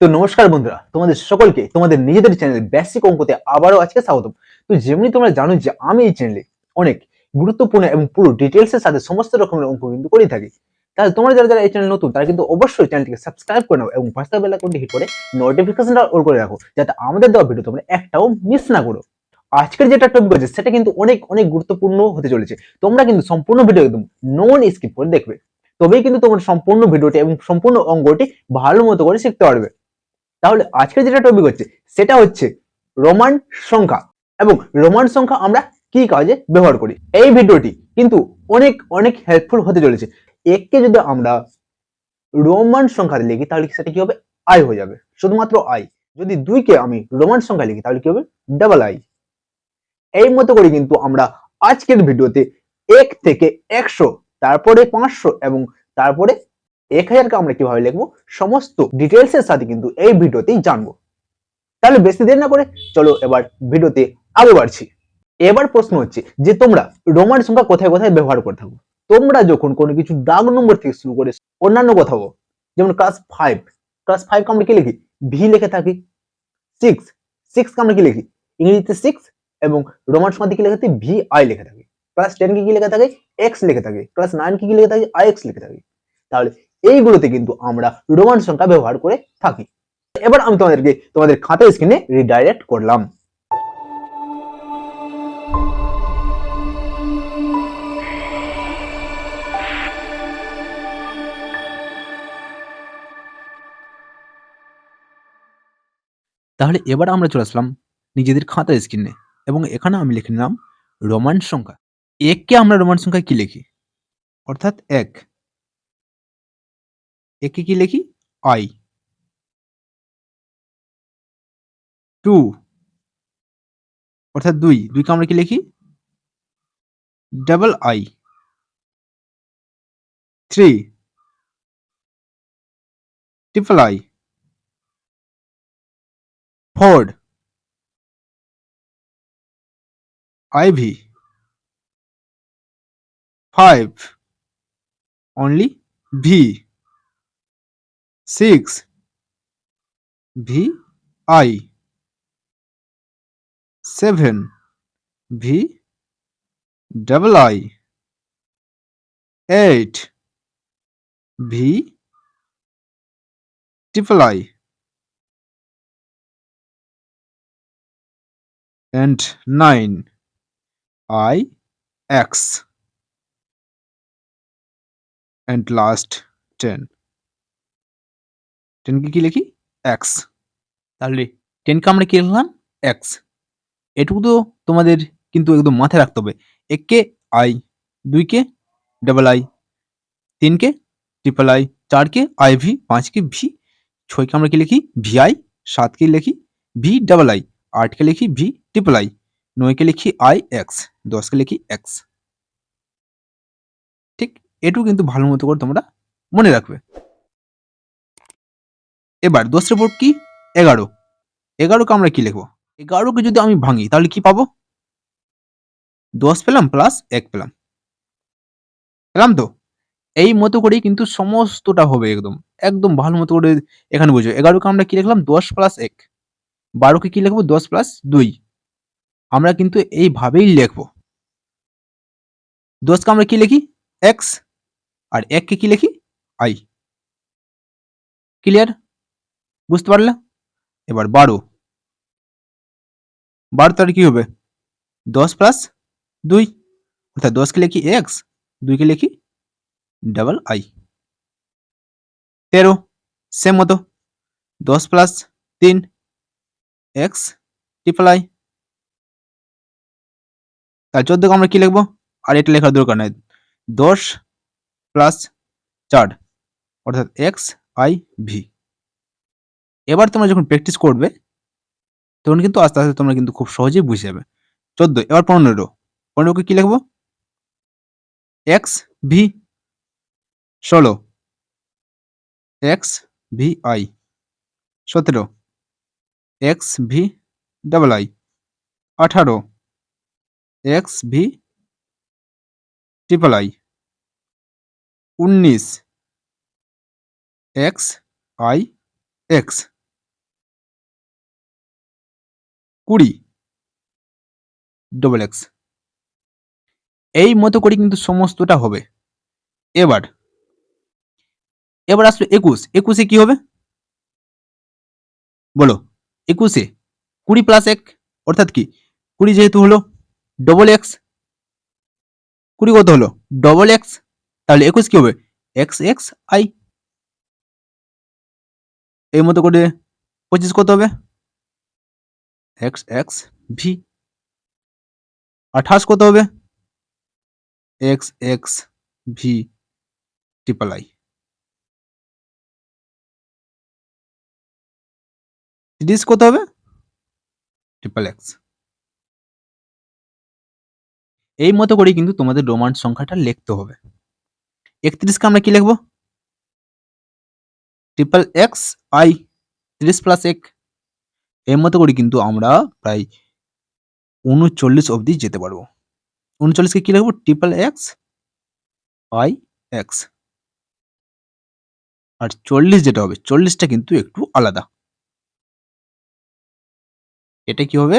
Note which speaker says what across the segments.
Speaker 1: তো নমস্কার বন্ধুরা, তোমাদের সকলকে, তোমাদের নিজেদের চ্যানেল বেসিক অঙ্কতে আবারও আজকে স্বাগতম। তো যেমনি তোমরা জানো যে আমি এই চ্যানেলে অনেক গুরুত্বপূর্ণ এবং পুরো ডিটেলস এর সাথে সমস্ত রকমের অঙ্ক কিন্তু করে থাকি। তাহলে তোমরা যারা যারা এই চ্যানেল নতুন, তারা কিন্তু অবশ্যই চ্যানেলটিকে সাবস্ক্রাইব করে নাও এবং পাঁচটা বেল আইকনটি হিট করে নোটিফিকেশনটা অল করে রাখো, যাতে আমাদের দেওয়া ভিডিও তোমরা একটাও মিস না করো। আজকের যেটা টপিক আছে, সেটা কিন্তু অনেক অনেক গুরুত্বপূর্ণ হতে চলেছে। তোমরা কিন্তু সম্পূর্ণ ভিডিও একদম নন স্কিপ করে দেখবে। তবেই কিন্তু তোমার সম্পূর্ণ ভিডিওটি এবং সম্পূর্ণ অঙ্গটি ভালো মতো করে শিখতে পারবে। তাহলে আজকের যেটা টপিক হচ্ছে, সেটা হচ্ছে রোমান সংখ্যা। এবং রোমান সংখ্যা আমরা কি কাজে ব্যবহার করি? এই ভিডিওটি কিন্তু অনেক অনেক হেল্পফুল হতে চলেছে। এককে যদি আমরা রোমান সংখ্যাতে লিখি, তাহলে সেটা কি হবে? আই হয়ে যাবে। শুধুমাত্র আই যদি দুইকে আমি রোমান সংখ্যা লিখি, তাহলে কি হবে? ডাবল আই এই মতো করে কিন্তু আমরা আজকের ভিডিওতে এক থেকে একশো, তারপরে পাঁচশো এবং তারপরে এক হাজারকে আমরা কীভাবে লিখব? সমস্ত ডিটেলস এর সাথে কিন্তু এই ভিডিওতেই জানব। তাহলে বেশি দেরি না করে চলো এবার ভিডিওতে আগে বাড়ছি। এবার প্রশ্ন হচ্ছে যে তোমরা রোমান সংখ্যা কোথায় কোথায় ব্যবহার করে থাকো? তোমরা যখন কোনো কিছু দাগ নম্বর থেকে শুরু করে অন্যান্য কোথাও যেমন ক্লাস ফাইভ ক্লাস ফাইভ আমরা কি লিখি? ভি লিখে থাকি। সিক্স সিক্স আমরা কি লিখি? ইংরেজিতে সিক্স এবং রোমান সংখ্যা কি লিখে থাকি ভি আই লিখে থাকি। ক্লাস টেন কি লিখে থাকে? এক্স লিখে থাকে। ক্লাস নাইন কি কি লিখে থাকে? আই এক্স লিখে থাকি। তাহলে এইগুলোতে কিন্তু আমরা রোমান সংখ্যা ব্যবহার করে থাকি। এবার আমি তোমাদেরকে তোমাদের খাতা স্ক্রিনে রিডাইরেক্ট করলাম।
Speaker 2: তাহলে এবার আমরা চলে আসলাম নিজেদের খাতা স্ক্রিনে এবং এখানে আমি লিখে নিলাম রোমান সংখ্যা। এককে আমরা রোমান সংখ্যা কি লিখি? অর্থাৎ এক। একে কি লিখি? আই টু অর্থাৎ দুই। দুইকে আমরা কি লিখি? Double I three triple I four I V five only V. six b i. seven b double I. Eight b triple I. And nine I X. And last ten. 10 কে লিখি? X তাহলে 10 কে আমরা কি লিখলাম? X এটুকু তো তোমাদের কিন্তু একদম মাথায় রাখতে হবে। এককে আই দুইকে ডাবল আই তিনকে ট্রিপল আই চারকে আই ভি পাঁচকে ভি ছয়কে আমরা কি লিখি? ভি আই সাতকে লিখি ভি ডাবল আই আটকে লিখি ভি ট্রিপল আই নয়কে লিখি আই এক্স দশকে লিখি এক্স ঠিক এটু কিন্তু ভালো মতো করে তোমরা মনে রাখবে। এবার দশের উপর কি? এগারো। এগারোকে আমরা কি লিখব? এগারোকে যদি আমি ভাঙি, তাহলে কি পাবো? দশ পেলাম প্লাস এক পেলাম। পেলাম তো? এই মতো করেই কিন্তু সমস্তটা হবে একদম। একদম ভালো মতো করে এখানে বুঝো। এগারোকে আমরা কি লিখলাম? দশ প্লাস এক। বারোকে কি লিখব? দশ প্লাস দুই। আমরা কিন্তু এইভাবেই লিখব। দশকে আমরা কি লিখি? এক্স আর এককে কি লিখি? আই ক্লিয়ার বুঝতে পারলে? এবার বারো। বারো তার কি হবে? দশ প্লাস দুই। অর্থাৎ দশকে লিখি এক্স দুইকে লিখি ডাবল আই তেরো সেম মতো। দশ প্লাস তিন এক্স ট্রিপল আই তার চোদ্দকে আমরা কি লিখব? আর এটা লেখার দরকার নাই। দশ প্লাস চার, অর্থাৎ এক্স আই ভি এবার তোমরা যখন প্র্যাকটিস করবে, তখন কিন্তু আস্তে আস্তে তোমরা কিন্তু খুব সহজেই বুঝে যাবে। চোদ্দ, এবার পনেরো পনেরোকে কি লিখব? এক্স ভি ষোলো। এক্স ভি আই সতেরো। এক্স ভি ডাবল আই আঠারো। এক্স ভি ট্রিপল আই উনিশ। এক্স আই এক্স কুড়ি ডবল এক্স এই মতো করে কিন্তু সমস্তটা হবে। এবার এবার আসলে একুশ। একুশে কি হবে? বলো, একুশে কুড়ি প্লাস এক, অর্থাৎ কি? কুড়ি যেহেতু হলো ডবল এক্স কুড়ি কত হলো? ডবল এক্স তাহলে একুশ কি হবে? এক্স এক্স আই এই মতো করে পঁচিশ কত হবে? এক্স এক্স ভি আঠাশ কত হবে X X V triple I তিরিশ কত হবে ট্রিপল এক্স এই মতো করে কিন্তু তোমাদের রোমান সংখ্যাটা লিখতে হবে। একত্রিশকে আমরা কি লিখব? ট্রিপল এক্স আই তিরিশ প্লাস এক। এর মতো করে কিন্তু আমরা প্রায় উনচল্লিশ অবধি যেতে পারব। উনচল্লিশকে কী লিখব? ট্রিপল এক্স আই এক্স আর চল্লিশ যেটা হবে, চল্লিশটা কিন্তু একটু আলাদা। এটা কি হবে?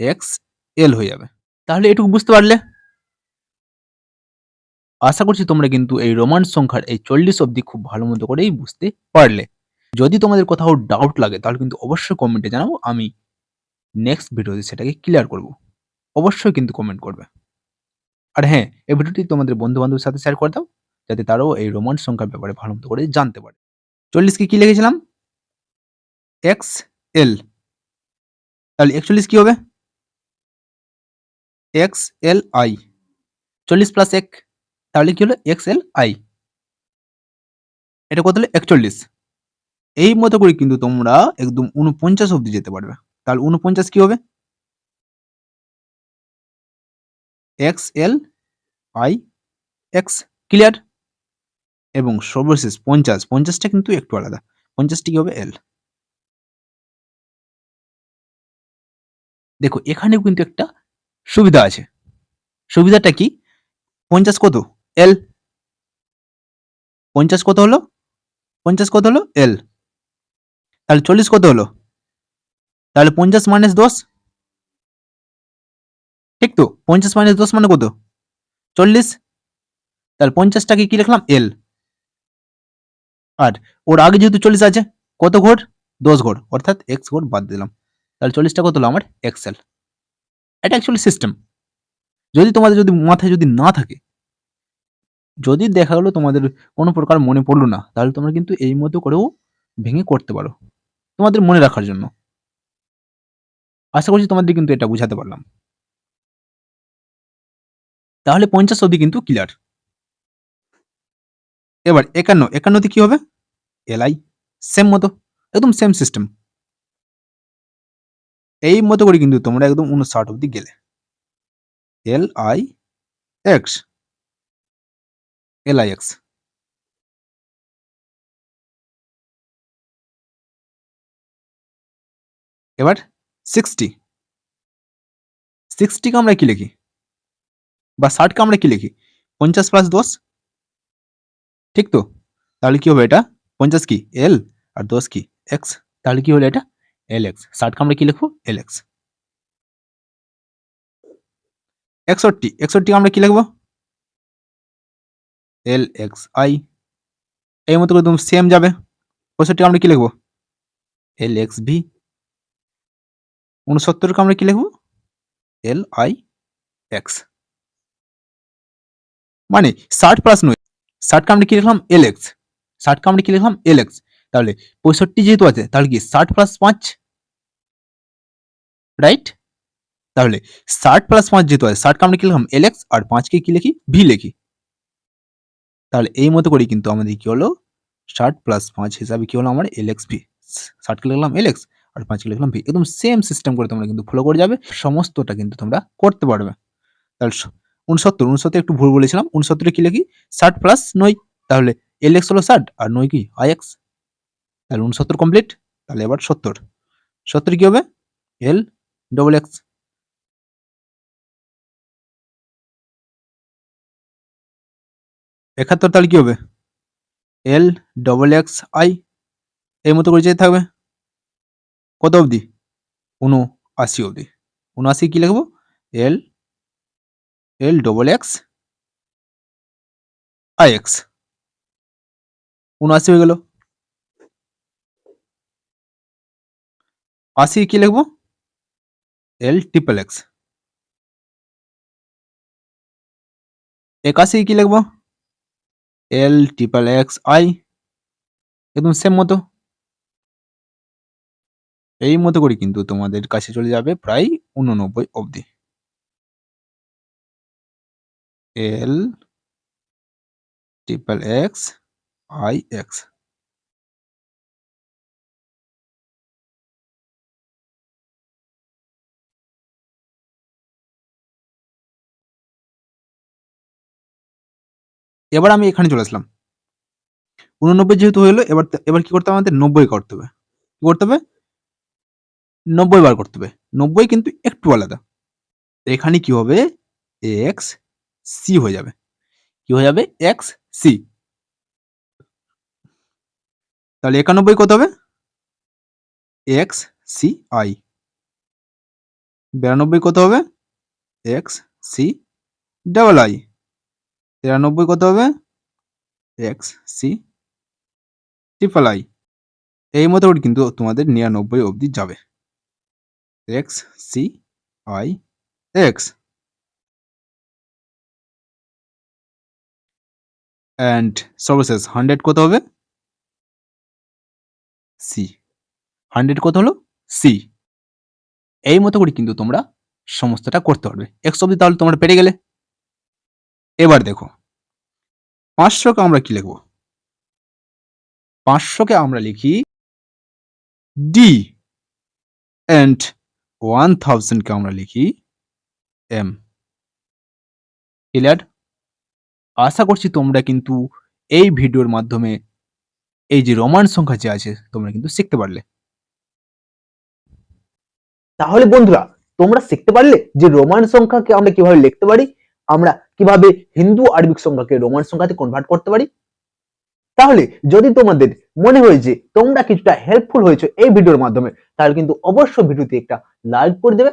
Speaker 2: এক্স এল হয়ে যাবে। তাহলে এটুকু বুঝতে পারলে? আশা করছি তোমরা কিন্তু এই রোমান সংখ্যার এই চল্লিশ অবধি খুব ভালো মতো করেই বুঝতে পারলে। যদি তোমাদের কোথাও ডাউট লাগে, তাহলে কিন্তু অবশ্যই কমেন্টে জানাও, আমি নেক্সট ভিডিওতে সেটাকে ক্লিয়ার করব। অবশ্যই কিন্তু কমেন্ট করবে। আর হ্যাঁ এই ভিডিওটি তোমাদের বন্ধু বান্ধবের সাথে শেয়ার করে দাও, যাতে তারাও এই রোমান সংখ্যার ব্যাপারে ভালো মতো করে জানতে পারে। চল্লিশকে কি লিখেছিলাম? এক্স এল তাহলে একচল্লিশ কি হবে? এক্স এল আই চল্লিশ প্লাস এক, তাহলে কি হলো? এক্স এল আই এটা কত হলো? একচল্লিশ। এই মতো করে কিন্তু তোমরা একদম উনপঞ্চাশ অব্দি যেতে পারবে। তাহলে উনপঞ্চাশ কি হবে? X L I X, clear? এবং সর্বশেষ পঞ্চাশ, পঞ্চাশটা কিন্তু একটু আলাদা। পঞ্চাশটি কি হবে? এল। দেখো, এখানেও কিন্তু একটা সুবিধা আছে। সুবিধাটা কি? পঞ্চাশ কত? এল। পঞ্চাশ কত হলো? পঞ্চাশ কত হলো? এল। তাহলে চল্লিশ কত হলো? তাহলে পঞ্চাশ মাইনাস দশ? ঠিক তো, পঞ্চাশ মাইনাস দশ মানে কত? চল্লিশ? তাহলে পঞ্চাশটাকে কি লিখলাম? এল আর ওর আগে যেহেতু চল্লিশ আছে, কত ঘর? দশ ঘর, অর্থাৎ এক্স ঘর বাদ দিলাম। তাহলে চল্লিশটা কত হলো? আমার এক্সেল এটা অ্যাকচুয়ালি সিস্টেম যদি তোমাদের যদি মাথায় যদি না থাকে, যদি দেখা গেলো তোমাদের কোনো প্রকার মনে পড়ল না, তাহলে তোমরা কিন্তু এই মতো করেও ভেঙে করতে পারো। তোমাদের মনে রাখার জন্য। আশা করছি তোমাদের কিন্তু এটা বুঝাতে পারলাম। তাহলে পঞ্চাশ অবধি কিন্তু ক্লিয়ার এবার একান্ন, একান্নতে কি হবে? এলআই সেম মতো, একদম সেম সিস্টেম এই মতো করে কিন্তু তোমরা একদম উনষাট অবধি গেলে। L I X L I X এবার সিক্সটি সিক্সটিকে আমরা কি লিখি? বা ষাটকে আমরা কি লিখি? পঞ্চাশ প্লাস দশ? ঠিক তো? তাহলে কি হবে এটা? পঞ্চাশ কি? এল আর দশ কি? এক্স তাহলে কি হলো এটা? এল এক্স ষাটকে আমরা কি লিখব? এল এক্স একষট্টি। একষট্টি আমরা কি লিখব? এল এক্স আই এই মতো করে একদম সেম যাবে। পঁয়ষট্টি আমরা কি লিখব? এল এক্স ভি উনসত্তরকে আমরা কি লিখব? এল আই এক্স মানে ষাট প্লাস নয়। ষাটকে আমরা কি লিখলাম? এল এক্স ষাটকে আমরা কি লিখলাম? এল এক্স তাহলে পঁয়ষট্টি যেহেতু আছে, তাহলে কি ষাট প্লাস পাঁচ? রাইট তাহলে ষাট প্লাস পাঁচ যেহেতু আছে, ষাটকে আমরা কি লিখলাম? এল এক্স আর পাঁচকে কি লিখি? ভি লিখি। তাহলে এই মতো করেই কিন্তু আমাদের কি হলো? ষাট প্লাস পাঁচ হিসাবে কি হলো? আমার এল এক্স ভি ষাটকে লিখলাম এল এক্স আর পাঁচকে লিখলাম ভি একদম সেম সিস্টেম করে তোমরা কিন্তু ফলো করে যাবে। সমস্তটা কিন্তু তোমরা করতে পারবে। তাহলে উনসত্তর উনসত্তর একটু ভুল বলেছিলাম, উনসত্তরে কি? লিখি ষাট প্লাস নয়। তাহলে এল এক্স হলো ষাট আর নয় কি? আই এক্স তাহলে উনসত্তর কমপ্লিট তাহলে এবার সত্তর। সত্তর কি হবে? এল ডবল এক্স একাত্তর তাহলে কি হবে? এল ডবল এক্স আই এই মতো করে যেতে থাকবে। কত অবধি? উনো আশি অবধি। উনআশি কি লিখব? L L double X, I X. উনআশি হয়ে গেল। আশি কি লিখব? L triple X. একাশি কি লিখব? L triple X I. একদম সেম মতো। এই মতো করে কিন্তু তোমাদের কাছে চলে যাবে প্রায় উননব্বই অবধি। L triple X I X এবার আমি এখানে চলে আসলাম। উননব্বই যেহেতু হলো এবার এবার কি করতে হবে আমাদের? নব্বই করতে হবে। করতে হবে? নব্বই বার করতে হবে। নব্বই কিন্তু একটু আলাদা। এখানে কি হবে? এক্স সি হয়ে যাবে। কি হয়ে যাবে? এক্স সি তাহলে একানব্বই কত হবে? এক্স সি আই বিরানব্বই কত হবে? এক্স সি ডাবল আই তিরানব্বই কত হবে? এক্স সি ট্রিপল আই এই মতো কিন্তু তোমাদের নিরানব্বই অবধি যাবে। X C I X and সর্বশেষ হান্ড্রেড কত হবে? সি হান্ড্রেড কত হলো? সি এই মতো করে কিন্তু তোমরা সমস্তটা করতে পারবে। একশো অব্দি তাহলে তোমরা পেরে গেলে। এবার দেখো, পাঁচশোকে আমরা কি লিখব? পাঁচশোকে আমরা লিখি ডি অ্যান্ড ওয়ান থাউজেন্ডকে আমরা লিখি এম ক্লিয়ার আশা করছি তোমরা কিন্তু এই ভিডিওর মাধ্যমে এই যে রোমান সংখ্যা যে আছে, তোমরা কিন্তু শিখতে পারলে।
Speaker 1: তাহলে বন্ধুরা, তোমরা শিখতে পারলে যে রোমান সংখ্যাকে আমরা কীভাবে লিখতে পারি, আমরা কীভাবে হিন্দু আরবিক সংখ্যাকে রোমান সংখ্যাতে কনভার্ট করতে পারি তাহলে যদি তোমাদের মনে হয় যে তোমরা কিছুটা হেল্পফুল হয়েছে এই ভিডিওর মাধ্যমে, তাহলে কিন্তু অবশ্যই ভিডিওতে একটা লাইক করে দেবে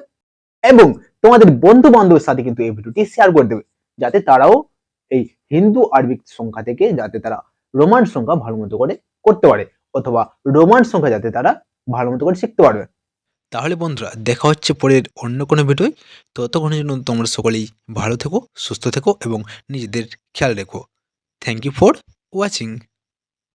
Speaker 1: এবং তোমাদের বন্ধু বান্ধবের সাথে কিন্তু এই ভিডিওটি শেয়ার করে দেবে। যাতে তারাও এই হিন্দু আরবিক সংখ্যা থেকে যাতে তারা রোমান সংখ্যা ভালো মতো করে করতে পারে অথবা রোমান সংখ্যা যাতে তারা ভালো মতো করে শিখতে পারবে।
Speaker 3: তাহলে বন্ধুরা, দেখা হচ্ছে পরের অন্য কোনো ভিডিওয়। ততক্ষণের জন্য তোমরা সকলেই ভালো থেকো, সুস্থ থেকো এবং নিজেদের খেয়াল রেখো। Thank you for watching